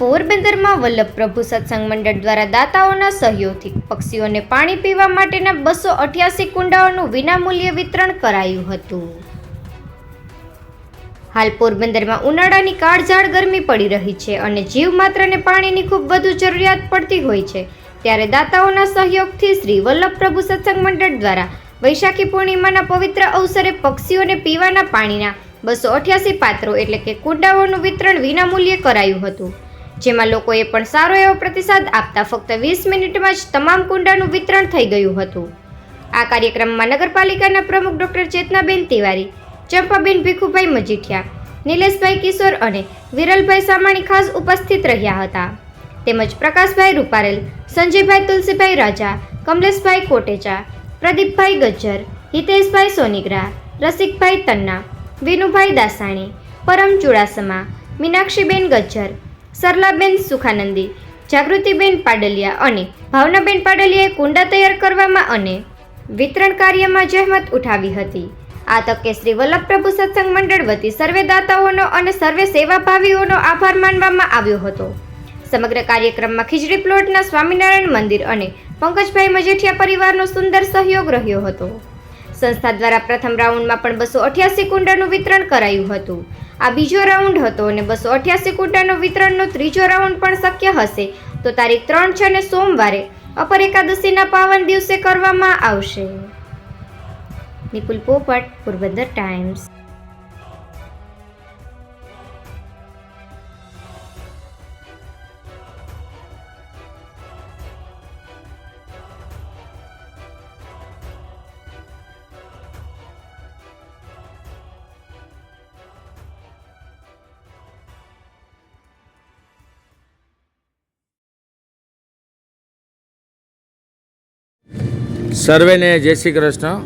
પોરબંદરમાં વલ્લભ પ્રભુ સત્સંગ મંડળ દ્વારા દાતાઓના સહયોગથી પક્ષીઓને પાણી પીવા માટેના બસો અઠ્યાસી કુંડાઓનું વિનામૂલ્યે વિતરણ કરાયું હતું. હાલ પોરબંદરમાં ઉનાળાની કાળઝાળ ગરમી પડી રહી છે અને જીવ માત્રને પાણીની ખૂબ વધુ જરૂરિયાત પડતી હોય છે. ત્યારે દાતાઓના સહયોગથી શ્રી વલ્લભ પ્રભુ સત્સંગ મંડળ દ્વારા વૈશાખી પૂર્ણિમાના પવિત્ર અવસરે પક્ષીઓને પીવાના પાણીના બસો અઠ્યાસી પાત્રો એટલે કે કુંડાઓનું વિતરણ વિનામૂલ્યે કરાયું હતું. જેમાં લોકોએ પણ સારો એવો પ્રતિસાદ આપતા ફક્ત વીસ મિનિટમાં જ તમામ કુંડાનું વિતરણ થઈ ગયું હતું. આ કાર્યક્રમમાં નગરપાલિકાના પ્રમુખ ડોક્ટર ચેતનાબેન તિવારી, ચંપાબેન ભીખુભાઈ મજીઠિયા, નિલેશભાઈ કિશોર અને વિરલભાઈ સામાણી ખાસ ઉપસ્થિત રહ્યા હતા. તેમજ પ્રકાશભાઈ રૂપારેલ, સંજયભાઈ તુલસીભાઈ રાજા, કમલેશભાઈ કોટેચા, પ્રદીપભાઈ ગજ્જર, હિતેશભાઈ સોનીગ્રા, રસિકભાઈ તન્ના, વિનુભાઈ દાસાણી પરમ ચુડાસમા મીનાક્ષીબેન ગજ્જર સરલાબેન સુખાનંદી, જાગૃતિબેન પાડલિયા અને ભાવનાબેન પાડલિયાએ કુંડા તૈયાર કરવામાં અને વિતરણ કાર્યમાં જહેમત ઉઠાવી હતી. આ તકે શ્રી વલ્લભ પ્રભુ સત્સંગ મંડળ વતી સર્વે દાતાઓનો અને સર્વે સેવાભાવીઓનો આભાર માનવામાં આવ્યો હતો. સમગ્ર કાર્યક્રમમાં ખીજડી પ્લોટના સ્વામિનારાયણ મંદિર અને પંકજભાઈ મજેઠિયા પરિવારનો સુંદર સહયોગ રહ્યો હતો. સંસ્થા દ્વારા પ્રથમ રાઉન્ડમાં પણ બસો અઠ્યાસી કુંડાનું વિતરણ કરાયું હતું. આ બીજો રાઉન્ડ હતો અને બસો અઠ્યાસી કુંડાનું વિતરણનો ત્રીજો રાઉન્ડ પણ શક્ય હશે. તો તારીખ ત્રણ છે ને સોમવારે અપર એકાદશીના પાવન દિવસે કરવામાં આવશે. નિપુલ પોપટ, પોરબંદર ટાઈમ્સ. સર્વેને જય શ્રી કૃષ્ણ.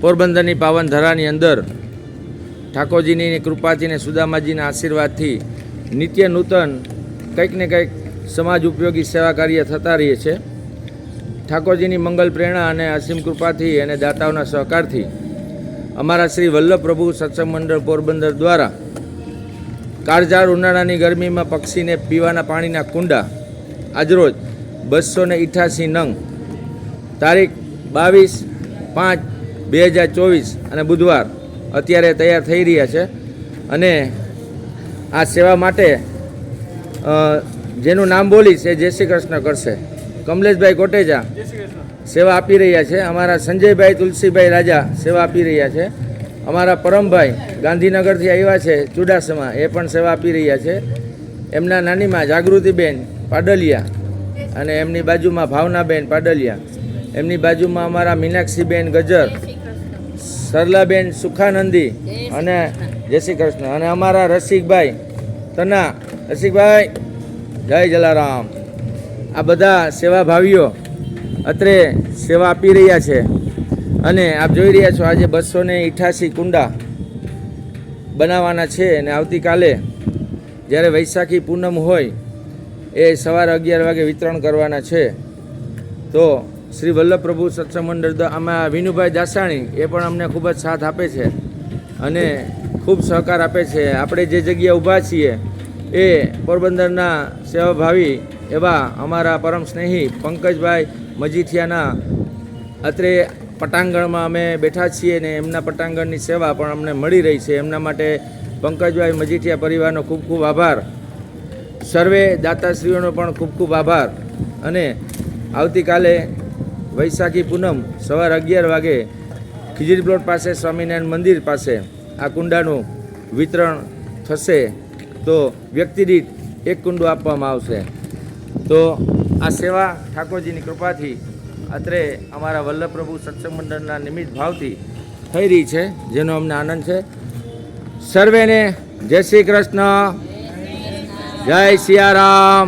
પોરબંદરની પાવન ધરાની અંદર ઠાકોરજીની કૃપાથી ને સુદામાજીના આશીર્વાદથી નિત્ય નૂતન કંઈક ને કંઈક સમાજ ઉપયોગી સેવા કાર્ય થતા રહીએ છે ઠાકોરજીની મંગલ પ્રેરણા અને અસીમ કૃપાથી અને દાતાઓના સહકારથી અમારા શ્રી વલ્લભ પ્રભુ સત્સંગ મંડળ પોરબંદર દ્વારા કાળઝાળ ઉનાળાની ગરમીમાં પક્ષીને પીવાના પાણીના કુંડા આજરોજ બસો ને ઇઠાસી નંગ તારીખ બાવીસ પાંચ બે હજાર ચોવીસ અને બુધવાર અત્યારે તૈયાર થઈ રહ્યા છે. અને આ સેવા માટે જેનું નામ બોલીશ એ જય શ્રી કૃષ્ણ કરશે. કમલેશભાઈ કોટેજા સેવા આપી રહ્યા છે. અમારા સંજયભાઈ તુલસીભાઈ રાજા સેવા આપી રહ્યા છે. અમારા પરમભાઈ ગાંધીનગરથી આવ્યા છે ચુડાસમા એ પણ સેવા આપી રહ્યા છે. એમના નાનીમાં જાગૃતિબેન પાડલિયા અને એમની બાજુમાં ભાવનાબેન પાડલિયા. એમની બાજુમાં અમારા મીનાક્ષીબેન ગજર, સરલાબેન સુખાનંદી અને જય શ્રી કૃષ્ણ અને અમારા રસિકભાઈ તના રસિકભાઈ, જય જલારામ. આ બધા સેવાભાવીઓ અત્રે સેવા આપી રહ્યા છે. અને આપ જોઈ રહ્યા છો આજે બસો ને કુંડા બનાવવાના છે અને આવતીકાલે જ્યારે વૈશાખી પૂનમ હોય એ સવારે અગિયાર વાગે વિતરણ કરવાના છે. તો શ્રી વલ્લભ પ્રભુ સત્સંગ મંડળ આમાં વિનુભાઈ દાસાણી એ પણ અમને ખૂબ જ સાથ આપે છે અને ખૂબ સહકાર આપે છે. આપણે જે જગ્યાએ ઊભા છીએ એ પોરબંદરના સેવાભાવી એવા અમારા પરમ સ્નેહી પંકજભાઈ મજીઠિયાના અત્રે પટાંગણમાં અમે બેઠા છીએ ને એમના પટાંગણની સેવા પણ અમને મળી રહી છે. એમના માટે પંકજભાઈ મજીઠિયા પરિવારનો ખૂબ ખૂબ આભાર. સર્વે દાતાશ્રીઓનો પણ ખૂબ ખૂબ આભાર. અને આવતીકાલે વૈશાખી પૂનમ સવાર અગિયાર વાગે ખીજડી પ્લોટ પાસે સ્વામિનારાયણ મંદિર પાસે આ કુંડાનું વિતરણ થશે. તો વ્યક્તિ દીઠ એક કુંડું આપવામાં આવશે. તો આ સેવા ઠાકોરજીની કૃપાથી અત્રે અમારા વલ્લભ પ્રભુ સત્સંગ મંડળના નિમિત્ત ભાવથી થઈ રહી છે, જેનો અમને આનંદ છે. સર્વેને જય શ્રી કૃષ્ણ. જય સિયારામ.